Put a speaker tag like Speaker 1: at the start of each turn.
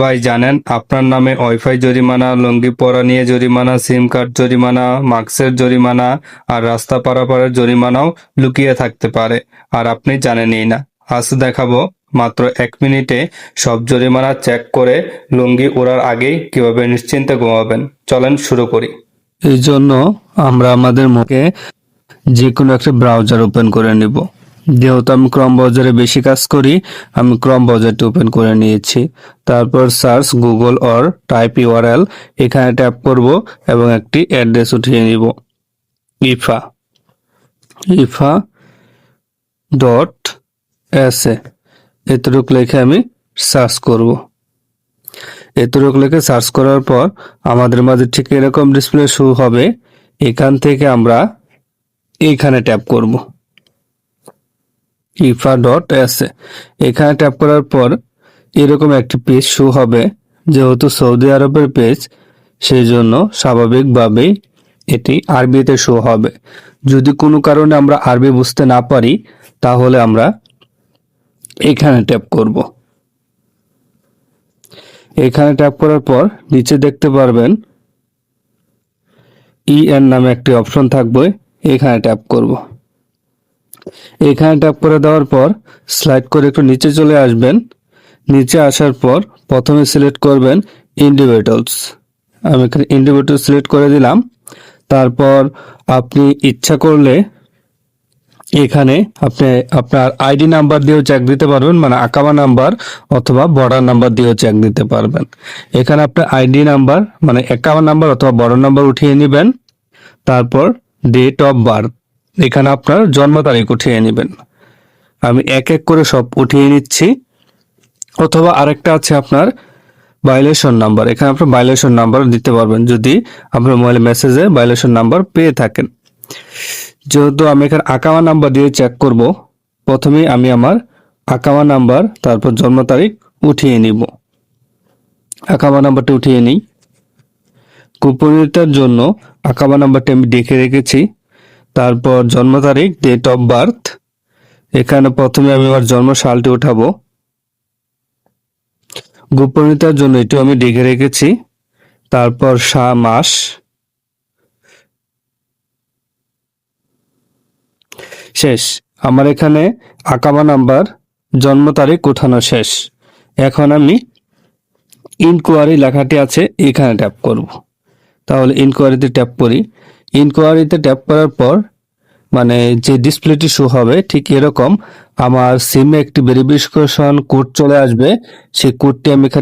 Speaker 1: ভাই জানেন, আপনার নামে ওয়াইফাই জরিমানা, লুঙ্গি পরা নিয়ে জরিমানা, সিম কার্ড জরিমানা, মাস্কের জরিমানা আর রাস্তা পারাপারের জরিমানাও লুকিয়ে থাকতে পারে আর আপনি জানেনই না। আজ দেখাবো মাত্র এক মিনিটে সব জরিমানা চেক করে লুঙ্গি ওড়ার আগেই কীভাবে নিশ্চিন্তে ঘুমাবেন। চলেন শুরু করি। এই জন্য আমরা আমাদের মুখে যে কোনো একটা ব্রাউজার ওপেন করে নিব। যেহেতু আমি ক্রম ব্রাউজারে বেশি কাজ করি, আমি ক্রম ব্রাউজারটি ওপেন করে নিয়েছি। তারপর search Google or type URL এখানে ট্যাপ করব এবং একটি অ্যাড্রেস উঠিয়ে নিব। Ifa ifa dot S A এতটুক লিখে আমি সার্চ করব। এতটুক লিখে সার্চ করার পর আমাদের মাঝে ঠিক এরকম ডিসপ্লে শো হবে। এখান থেকে আমরা এইখানে ট্যাপ করব। ইফা ডট এস এখানে ট্যাপ করার পর এরকম একটি পেজ শো হবে, যেহেতু সৌদি আরবের পেজ সেই জন্য স্বাভাবিকভাবেই এটি আরবিতে শো হবে। যদি কোনো কারণে আমরা আরবি বুঝতে না পারি, তাহলে আমরা এখানে ট্যাপ করব। এখানে ট্যাপ করার পর নিচে দেখতে পারবেন ইএন নামে একটি অপশন থাকবে, এখানে ট্যাপ করব। এখানে ট্যাপ করে দেওয়ার পর স্লাইড করে একটু নিচে চলে আসবেন। নিচে আসার পর প্রথমে সিলেক্ট করবেন ইন্ডিভিজুয়ালস। আমি এখানে ইন্ডিভিজুয়াল সিলেক্ট করে দিলাম। তারপর আপনি ইচ্ছা করলে এখানে আপনি আপনার আইডি নাম্বার দিয়েও চেক দিতে পারবেন মানে আকামা নাম্বার অথবা বর্ডার নাম্বার দিয়েও চেক দিতে পারবেন। এখানে আপনার আইডি নাম্বার মানে একামা নাম্বার অথবা বর্ডার নাম্বার উঠিয়ে নেবেন। তারপর ডেট অফ বার্থ এখানে আপনার জন্ম তারিখ উঠিয়ে নেবেন। আমি এক এক করে সব উঠিয়ে নিচ্ছি। অথবা আরেকটা আছে আপনার ভাইলেশন নাম্বার এখানে আপনার ভাইলেশন নাম্বার দিতে পারবেন যদি আপনার মোবাইল মেসেজে ভাইলেশন নাম্বার পেয়ে থাকেন। যেহেতু আমি এখানে আকামা নাম্বার দিয়ে চেক করব প্রথমে আমি আমার আকামা নাম্বার তারপর জন্ম তারিখ উঠিয়ে নিব। আকামা নাম্বারটা উঠিয়ে নিই। গোপনীয়তার জন্য আকামা নাম্বারটা আমি ডেকে রেখেছি। তারপর জন্ম তারিখ ডেট অফ বার্থ এখানে প্রথমে আমি আমার জন্ম সালটি উঠাবো। গোপনীয়তার জন্য এটিও আমি দেখে রেখেছি। তারপর সা, মাস। শেষ। আমার এখানে আকামা নাম্বার, জন্ম তারিখ, উঠানো শেষ। এখন আমি ইনকোয়ারি লেখাটি আছে, এখানে ট্যাপ করব। তাহলে ইনকোয়ারিতে ট্যাপ করি। ইনকোয়ারিতে ট্যাপ করার পর মানে যে ডিসপ্লেটি শো হবে, ঠিক এরকম, আমার সিমে একটি ভেরিফিকেশন কোড চলে আসবে। সেই কোডটি আমি এখানে